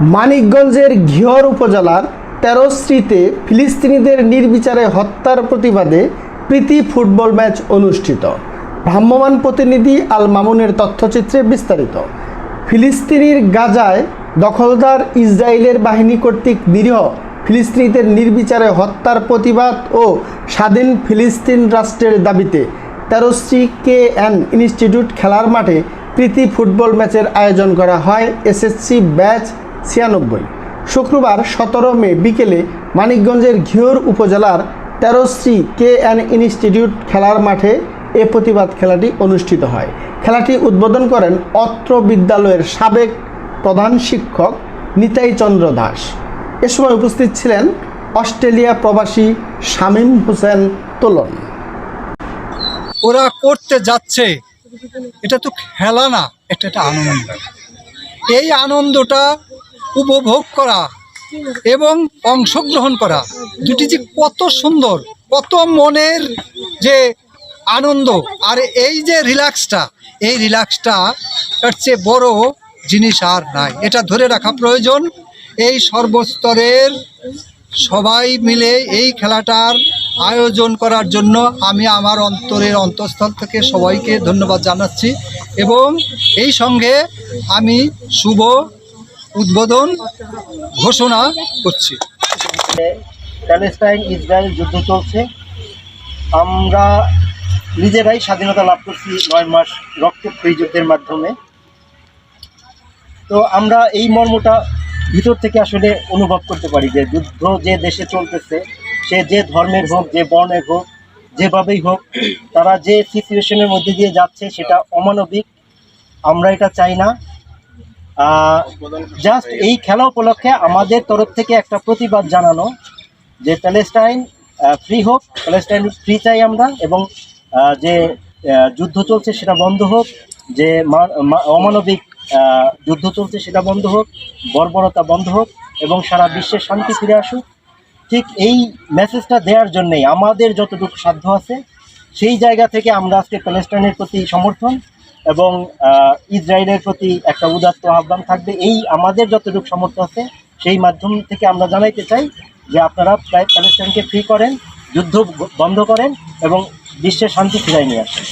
মানিকগঞ্জের ঘিওর উপজেলার তেরোশ্রীতে ফিলিস্তিনিদের নির্বিচারে হত্যার প্রতিবাদে প্রীতি ফুটবল ম্যাচ অনুষ্ঠিত। ভ্রাম্যমাণ প্রতিনিধি আল মামুনের তথ্যচিত্রে বিস্তারিত। ফিলিস্তিনির গাজায় দখলদার ইসরায়েলের বাহিনী কর্তৃক নিরীহ ফিলিস্তিনিদের নির্বিচারে হত্যার প্রতিবাদ ও স্বাধীন ফিলিস্তিন রাষ্ট্রের দাবিতে তেরোশ্রী কে এন ইনস্টিটিউট খেলার মাঠে প্রীতি ফুটবল ম্যাচের আয়োজন করা হয়। এসএসসি ব্যাচ ছিয়ানব্বই। শুক্রবার সতেরো মে বিকেলে মানিকগঞ্জের ঘিওর উপজেলার তেরোশ্রী কে এন ইনস্টিটিউট খেলার মাঠে এ প্রতিবাদ খেলাটি অনুষ্ঠিত হয়। খেলাটি উদ্বোধন করেন অত্র বিদ্যালয়ের সাবেক প্রধান শিক্ষক নিতাই চন্দ্র দাস। এ সময় উপস্থিত ছিলেন অস্ট্রেলিয়া প্রবাসী শামীম হোসেন তোলন। ওরা করতে যাচ্ছে। এটা তো খেলা না, এটা একটা আনন্দ। এই আনন্দটা উপভোগ করা এবং অংশগ্রহণ করা। দুটি যে কত সুন্দর, কত মনের যে আনন্দ। আর এই যে রিল্যাক্সটা, এই রিল্যাক্সটা এর চেয়ে বড় জিনিস আর নাই। এটা ধরে রাখা প্রয়োজন। এই সর্বস্তরের সবাই মিলে এই খেলাটার আয়োজন করার জন্য আমি আমার অন্তরের অন্তঃস্থল থেকে সবাইকে ধন্যবাদ জানাচ্ছি এবং এই সঙ্গে আমি শুভ উদ্বোধন ঘোষণা করছি। প্যালেস্টাইন, ইসরায়েল যুদ্ধ চলছে। আমরা নিজেরাই স্বাধীনতা লাভ করছি নয় মাস রক্তক্ষয়ী যুদ্ধের মাধ্যমে। তো আমরা এই মর্মটা ভিতর থেকে আসলে অনুভব করতে পারি যে যুদ্ধ যে দেশে চলতেছে, সে যে ধর্মের হোক, যে বর্ণের হোক, যেভাবেই হোক, তারা যে সিচুয়েশনের মধ্যে দিয়ে যাচ্ছে, সেটা অমানবিক। আমরা এটা চাই না। জাস্ট এই খেলা উপলক্ষে আমাদের তরফ থেকে একটা প্রতিবাদ জানানো যে প্যালেস্টাইন ফ্রি হোক, প্যালেস্টাইন ফ্রি চাই আমরা এবং যে যুদ্ধ চলছে সেটা বন্ধ হোক, যে অমানবিক যুদ্ধ চলছে সেটা বন্ধ হোক, বর্বরতা বন্ধ হোক এবং সারা বিশ্বের শান্তি ফিরে আসুক, ঠিক এই মেসেজটা দেওয়ার জন্যেই আমাদের যতটুকু সাধ্য আছে, সেই জায়গা থেকে আমরা আজকে প্যালেস্টাইনের প্রতি সমর্থন এবং ইসরায়েলের প্রতি একটা উদাত্ত আহ্বান থাকবে। এই আমাদের যতটুকু সামর্থ্য আছে, সেই মাধ্যম থেকে আমরা জানাইতে চাই যে আপনারা প্রায় প্যালেস্টাইনকে ফ্রি করেন, যুদ্ধ বন্ধ করেন এবং বিশ্বের শান্তি ফিরাই নিয়ে আসেন।